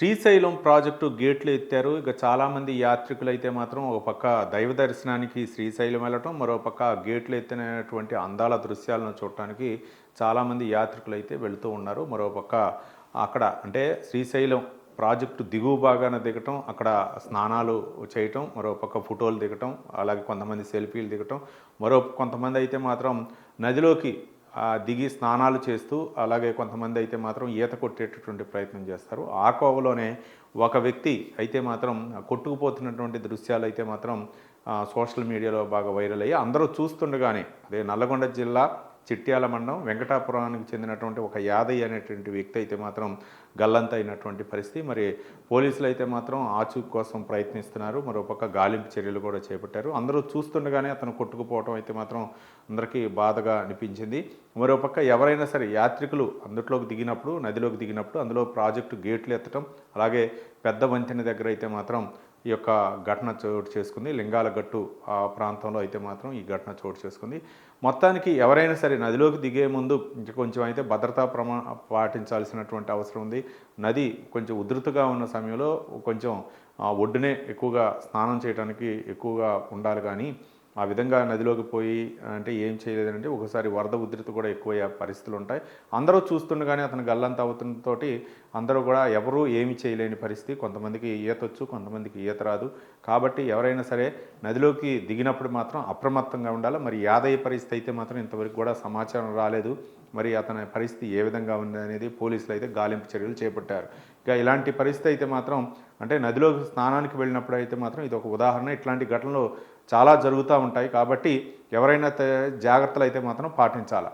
Srisailam project గేట్లు ఎత్తారు. ఇక చాలామంది యాత్రికులు అయితే మాత్రం ఒక పక్క దైవ దర్శనానికి శ్రీశైలం వెళ్ళటం మరో పక్క గేట్లు ఎత్తినటువంటి అందాల దృశ్యాలను చూడటానికి చాలామంది యాత్రికులు అయితే వెళుతూ ఉన్నారు. మరో పక్క అక్కడ అంటే శ్రీశైలం ప్రాజెక్టు దిగువ భాగాన దిగటం అక్కడ స్నానాలు చేయటం మరో పక్క ఫోటోలు దిగటం అలాగే కొంతమంది సెల్ఫీలు దిగటం మరో కొంతమంది అయితే మాత్రం నదిలోకి దిగి స్నానాలు చేస్తూ అలాగే కొంతమంది అయితే మాత్రం ఈత కొట్టేటటువంటి ప్రయత్నం చేస్తారు. ఆ కోవలోనే ఒక వ్యక్తి అయితే మాత్రం కొట్టుకుపోతున్నటువంటి దృశ్యాలు అయితే మాత్రం సోషల్ మీడియాలో బాగా వైరల్ అయ్యి అందరూ చూస్తుండగానే అదే నల్లగొండ జిల్లా చిట్యాల మండలం వెంకటాపురానికి చెందినటువంటి ఒక యాదయ్య అనేటువంటి వ్యక్తి అయితే మాత్రం గల్లంత అయినటువంటి పరిస్థితి. మరి పోలీసులు అయితే మాత్రం ఆచూ కోసం ప్రయత్నిస్తున్నారు. మరోపక్క గాలింపు చర్యలు కూడా చేపట్టారు. అందరూ చూస్తుండగానే అతను కొట్టుకుపోవడం అయితే మాత్రం అందరికీ బాధగా అనిపించింది. మరోపక్క ఎవరైనా సరే యాత్రికులు అందులోకి దిగినప్పుడు నదిలోకి దిగినప్పుడు అందులో ప్రాజెక్టు గేట్లు ఎత్తడం అలాగే పెద్ద వంతెన దగ్గర అయితే మాత్రం ఈ యొక్క ఘటన చోటు చేసుకుంది. లింగాల గట్టు ఆ ప్రాంతంలో అయితే మాత్రం ఈ ఘటన చోటు చేసుకుంది. మొత్తానికి ఎవరైనా సరే నదిలోకి దిగే ముందు కొంచెం అయితే భద్రతా ప్రమా పాటించాల్సినటువంటి అవసరం ఉంది. నది కొంచెం ఉధృతగా ఉన్న సమయంలో కొంచెం ఆ, ఒడ్డునే ఎక్కువగా స్నానం చేయడానికి ఎక్కువగా ఉండాలి కానీ ఆ విధంగా నదిలోకి పోయి అంటే ఏం చేయలేదంటే ఒకసారి వరద ఉధృతి కూడా ఎక్కువయ్యే పరిస్థితులు ఉంటాయి. అందరూ చూస్తుండగానే అతను గల్లంత అవుతుంతోటి అందరూ కూడా ఎవరూ ఏమి చేయలేని పరిస్థితి. కొంతమందికి ఈత వచ్చు కొంతమందికి ఈత రాదు. కాబట్టి ఎవరైనా సరే నదిలోకి దిగినప్పుడు మాత్రం అప్రమత్తంగా ఉండాలి. మరి యాదయ్య పరిస్థితి అయితే మాత్రం ఇంతవరకు కూడా సమాచారం రాలేదు. మరి అతని పరిస్థితి ఏ విధంగా ఉంది అనేది పోలీసులు అయితే గాలింపు చర్యలు చేపట్టారు. ఇక ఇలాంటి పరిస్థితి అయితే మాత్రం అంటే నదిలోకి స్నానానికి వెళ్ళినప్పుడు అయితే మాత్రం ఇది ఒక ఉదాహరణ. ఇట్లాంటి ఘటనలు చాలా జరుగుతూ ఉంటాయి. కాబట్టి ఎవరైనా జాగ్రత్తలు అయితే మాత్రం పాటించాలి.